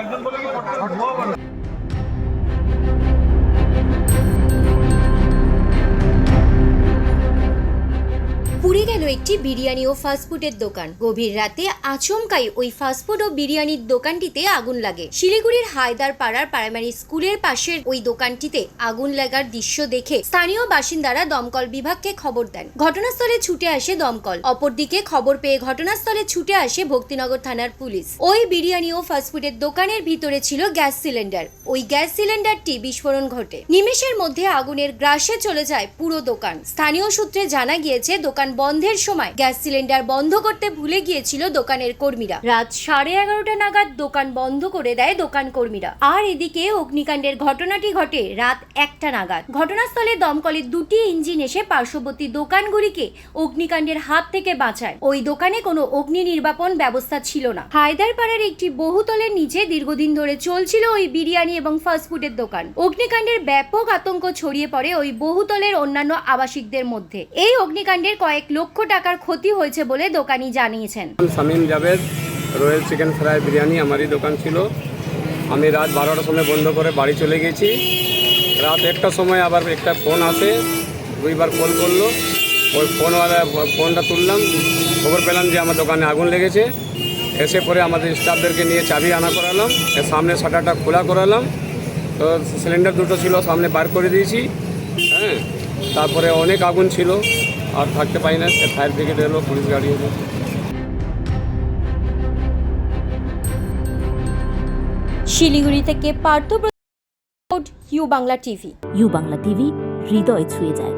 একজন বলে কি পুড়ে গেল একটি বিরিয়ানি ও ফাস্টফুডের দোকান। গভীর রাতে আচমকাই ওই ফাস্টফুড ও বিরিয়ানির দোকানটিতে আগুন লাগে। শিলিগুড়ির হায়দার পাড়ার প্রাইমারি স্কুলের পাশের ওই দোকানটিতে আগুন লাগার দৃশ্য দেখে স্থানীয় বাসিন্দারা দমকল বিভাগকে খবর দেন। ঘটনাস্থলে ছুটে আসে দমকল। অপরদিকে খবর পেয়ে ঘটনাস্থলে ছুটে আসে ভক্তিনগর থানার পুলিশ। ওই বিরিয়ানি ও ফাস্টফুডের দোকানের ভিতরে ছিল গ্যাস সিলিন্ডার। ওই গ্যাস সিলিন্ডারটি বিস্ফোরণ ঘটে। নিমেষের মধ্যে আগুনের গ্রাসে চলে যায় পুরো দোকান। স্থানীয় সূত্রে জানা গিয়েছে, দোকান বন্ধের সময় গ্যাস সিলিন্ডার বন্ধ করতে ভুলে গিয়েছিল দোকানের কর্মীরা। রাত সাড়ে এগারোটা নাগাদ দোকান বন্ধ করে দেয় দোকান কর্মীরা। আর এদিকে অগ্নিকাণ্ডের ঘটনাটি ঘটে রাত একটা নাগাদ। ঘটনাস্থলে দমকলের দুটি ইঞ্জিন এসে পার্শ্ববর্তী দোকানগুলিকে অগ্নিকাণ্ডের হাত থেকে বাঁচায়। ওই দোকানে কোনো অগ্নি নির্বাপন ব্যবস্থা ছিল না। হায়দারপাড়ার একটি বহুতলের নিচে দীর্ঘদিন ধরে চলছিল ওই বিরিয়ানি এবং ফাস্টফুডের দোকান। অগ্নিকাণ্ডের ব্যাপক আতঙ্ক ছড়িয়ে পড়ে ওই বহুতলের অন্যান্য আবাসিকদের মধ্যে। এই অগ্নিকাণ্ডের কয়েক লক্ষ টাকার ক্ষতি হয়েছে বলে দোকানি জানিয়েছেন। Shamim Javed royal chicken fry biryani আমারই দোকান ছিল। আমি রাত বারোটার সময় বন্ধ করে বাড়ি চলে গেছি। রাত একটার সময় আবার একটা ফোন আসে, দুইবার কল করল। ওই ফোনওয়ালা ফোনটা তুললাম। খবর পেলাম যে আমার দোকানে আগুন লেগেছে। এসে পরে আমাদের স্টাফদেরকে নিয়ে চাবি আনা করালাম। এর সামনে শাটারটা খোলা করালাম। তো সিলিন্ডার দুটো ছিল, সামনে বার করে দিয়েছি। হ্যাঁ। তারপরে অনেক আগুন ছিল আর থাকতে পারি না ফায়ার ব্রিগেড এলো পুলিশ গাড়ি এলো। শিলিগুড়ি থেকে Partha U Bangla TV. U Bangla TV হৃদয় ছুঁয়ে যায়।